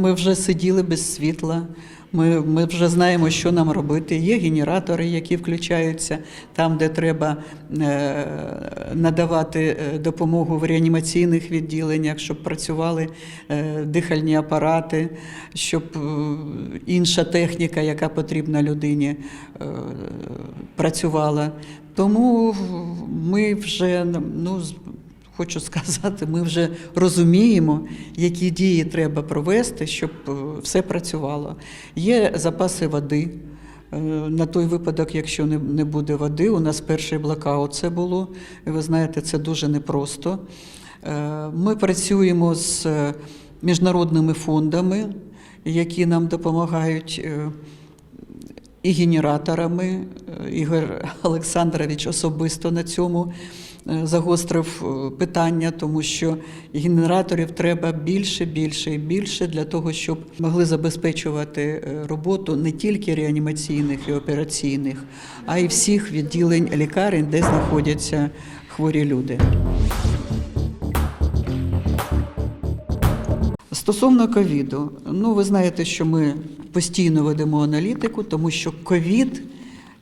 Ми вже сиділи без світла. Ми, ми вже знаємо, що нам робити. Є генератори, які включаються там, де треба е, надавати е, допомогу в реанімаційних відділеннях, щоб працювали е, дихальні апарати, щоб е, інша техніка, яка потрібна людині, е, працювала. Тому ми вже ну, хочу сказати, ми вже розуміємо, які дії треба провести, щоб е, все працювало. Є запаси води. е, На той випадок, якщо не, буде води, у нас перший блокаут це було. Ви знаєте, це дуже непросто. Е, Ми працюємо з міжнародними фондами, які нам допомагають. і генераторами. Ігор Олександрович особисто на цьому загострив е, питання, тому що генераторів треба більше, більше і більше для того, щоб могли забезпечувати е, роботу не тільки реанімаційних і операційних, а й всіх відділень лікарень, де знаходяться хворі люди. Стосовно ковіду, ну ви знаєте, що ми постійно ведемо аналітику, тому що ковід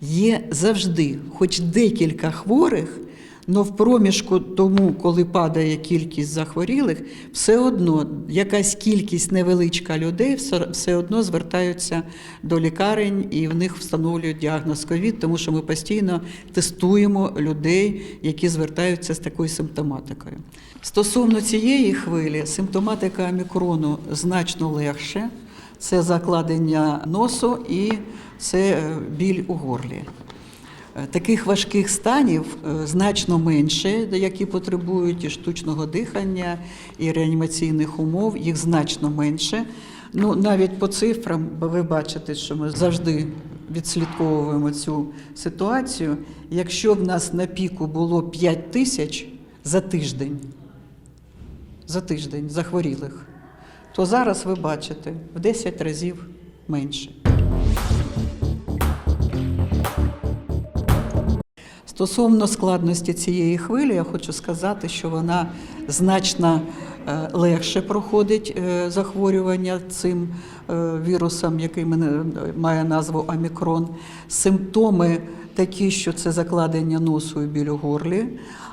є завжди, хоч декілька хворих, але в проміжку тому, коли падає кількість захворілих, все одно якась кількість невеличка людей все, все одно звертаються до лікарень і в них встановлюють діагноз ковід, тому що ми постійно тестуємо людей, які звертаються з такою симптоматикою. Стосовно цієї хвилі, симптоматика омікрону значно легше. Це закладення носу і це е, біль у горлі. Е, Таких важких станів е, значно менше, які потребують і штучного дихання, і реанімаційних умов, їх значно менше. Ну, навіть по цифрам, бо ви бачите, що ми завжди відслідковуємо цю ситуацію. Якщо в нас на піку було 5 тисяч за тиждень, за тиждень захворілих, то зараз ви бачите в 10 разів менше. Стосовно складності цієї хвилі, я хочу сказати, що вона значно е, легше проходить е, захворювання цим е, вірусом, який має назву Омікрон. Симптоми такі, що це закладення носу і біль горлі,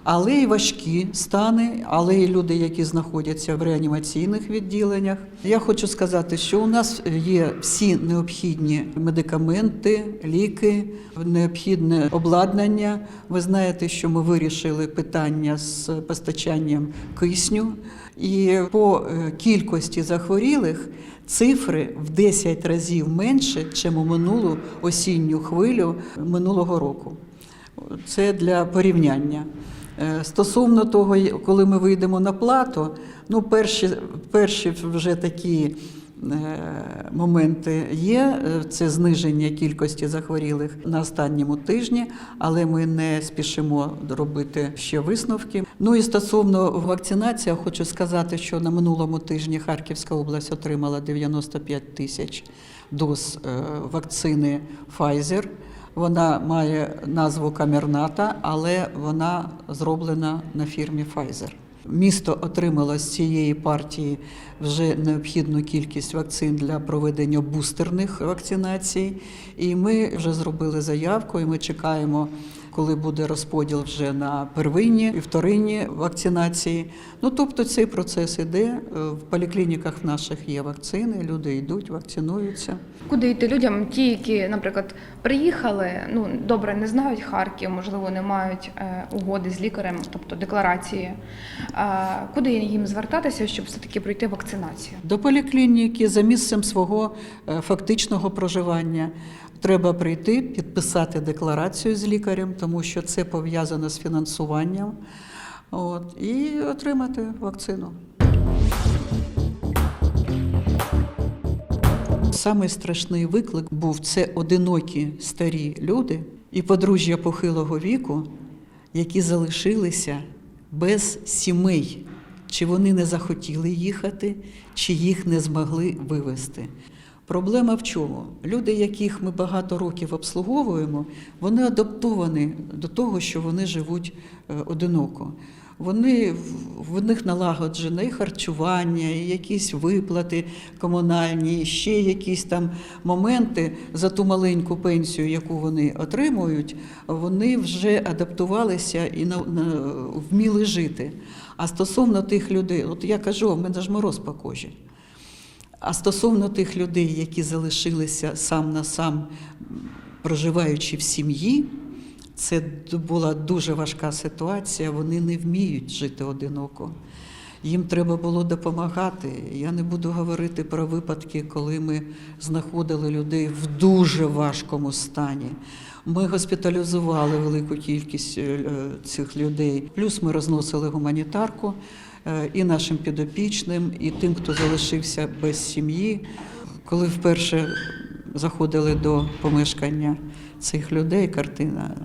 але й важкі стани, але й люди, які знаходяться в реанімаційних відділеннях. Я хочу сказати, що у нас є всі необхідні медикаменти, ліки, необхідне обладнання. Ви знаєте, що ми вирішили питання з постачанням кисню, і по е, кількості захворілих. Цифри в 10 разів менше, ніж у минулу осінню хвилю минулого року. Це для порівняння. Е, Стосовно того, коли ми вийдемо на плату, ну перші, перші вже такі моменти є. Е, Це зниження кількості захворілих на останньому тижні, але ми не спішимо робити ще висновки. Ну і стосовно вакцинації, хочу сказати, що на минулому тижні Харківська область отримала 95 тисяч доз е, вакцини Pfizer. Вона має назву Камерната, але вона зроблена на фірмі Pfizer. Місто отримало з цієї партії вже необхідну кількість вакцин для проведення бустерних вакцинацій. І ми вже зробили заявку, і ми чекаємо, коли буде розподіл вже на первинні і вторинні вакцинації. Ну тобто цей процес іде. Е, В поліклініках наших є вакцини, люди йдуть, вакцинуються. Куди йти людям, ті, які, наприклад, приїхали, ну добре не знають Харків, можливо, не мають е, угоди з лікарем, тобто декларації. Куди їм звертатися, щоб все таки пройти вакцинацію? До поліклініки за місцем свого е, фактичного проживання треба прийти, підписати декларацію з лікарем, тому що це пов'язано з фінансуванням, от, і отримати вакцину. Самий страшний виклик був це одинокі старі люди і подружжя похилого віку, які залишилися без сімей. Чи вони не захотіли їхати, чи їх не змогли вивезти. Проблема в чому? Люди, яких ми багато років обслуговуємо, вони адаптовані до того, що вони живуть е, одиноко. Вони в- них налагоджено і харчування, і якісь виплати комунальні, і ще якісь там моменти за ту маленьку пенсію, яку вони отримують, вони вже адаптувалися і вміли жити. А стосовно тих людей, от я кажу, в мене ж мороз по кожі. А стосовно тих людей, які залишилися сам на сам, проживаючи в сім'ї, це була дуже важка ситуація. Вони не вміють жити одиноко. Їм треба було допомагати. Я не буду говорити про випадки, коли ми знаходили людей в дуже важкому стані. Ми госпіталізували велику кількість е, цих людей. Плюс ми розносили гуманітарку е, і нашим підопічним, і тим, хто залишився без сім'ї. Коли вперше заходили до помешкання цих людей, картина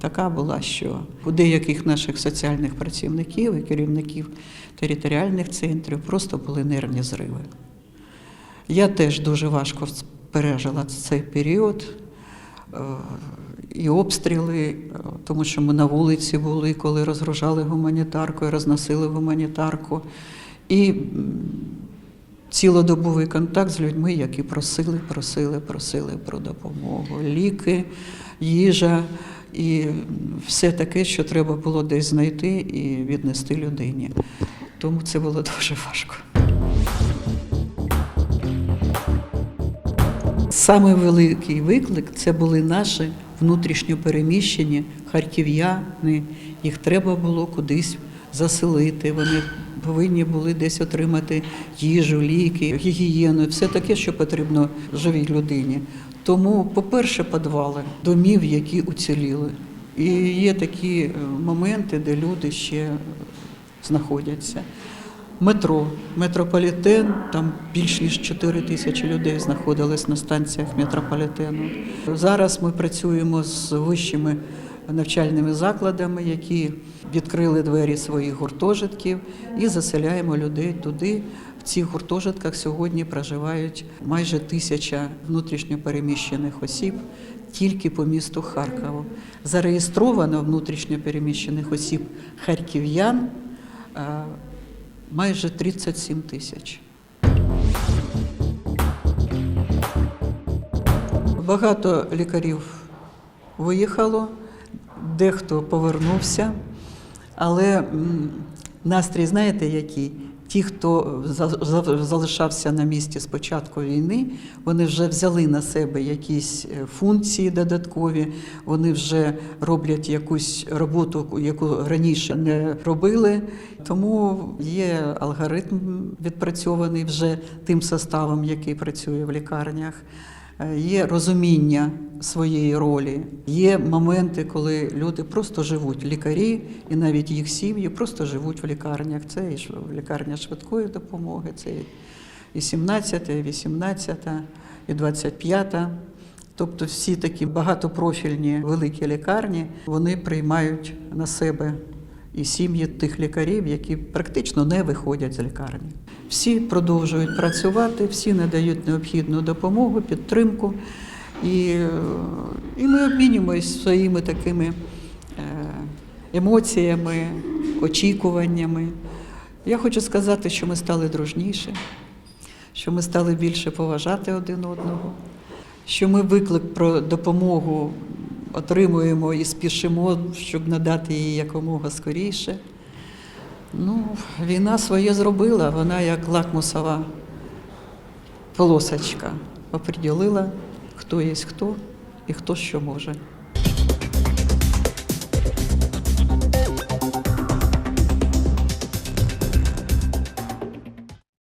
така була, що у деяких наших соціальних працівників і керівників територіальних центрів просто були нервні зриви. Я теж дуже важко пережила цей період. І обстріли, е, тому що ми на вулиці були, коли розгружали гуманітарку і розносили гуманітарку. І цілодобовий контакт з людьми, які просили, просили, просили про допомогу. Ліки, їжа і все таке, що треба було десь знайти і віднести людині. Тому це було дуже важко. Саме великий виклик це були наші внутрішньо переміщені харків'яни. Їх треба було кудись заселити. Вони повинні були десь отримати їжу, ліки, гігієну, все таке, що потрібно живій людині. Тому, по-перше, підвали домів, які уціліли. І є такі е, моменти, де люди ще знаходяться. Метро, метрополітен, там більш ніж 4 тисячі людей знаходились на станціях метрополітену. Зараз ми працюємо з вищими навчальними закладами, які відкрили двері своїх гуртожитків і заселяємо людей туди. В цих гуртожитках сьогодні проживають майже тисяча внутрішньо переміщених осіб тільки по місту Харкову. Зареєстровано внутрішньо переміщених осіб харків'ян майже 37 тисяч. Багато лікарів виїхало, дехто повернувся, але настрій, знаєте, який? Ті, хто за- залишався на місці з початку війни, вони вже взяли на себе якісь е, функції додаткові, вони вже роблять якусь роботу, яку раніше не робили. Тому є алгоритм відпрацьований вже тим составом, який працює в лікарнях. Е, Є розуміння своєї ролі, є моменти, коли люди просто живуть, лікарі і навіть їх сім'ї просто живуть в лікарнях. Це і лікарня швидкої допомоги, це і 17, і 18, і 25. Тобто всі такі багатопрофільні великі лікарні вони приймають на себе і сім'ї тих лікарів, які практично не виходять з лікарні. Всі продовжують працювати, всі надають необхідну допомогу, підтримку. І, і ми обмінюємося своїми такими е, емоціями, очікуваннями. Я хочу сказати, що ми стали дружніше, що ми стали більше поважати один одного, що ми виклик про допомогу отримуємо і спішимо, щоб надати її якомога скоріше. Ну, війна своє зробила, вона як лакмусова полосочка оприділила, хто є хто і хто що може.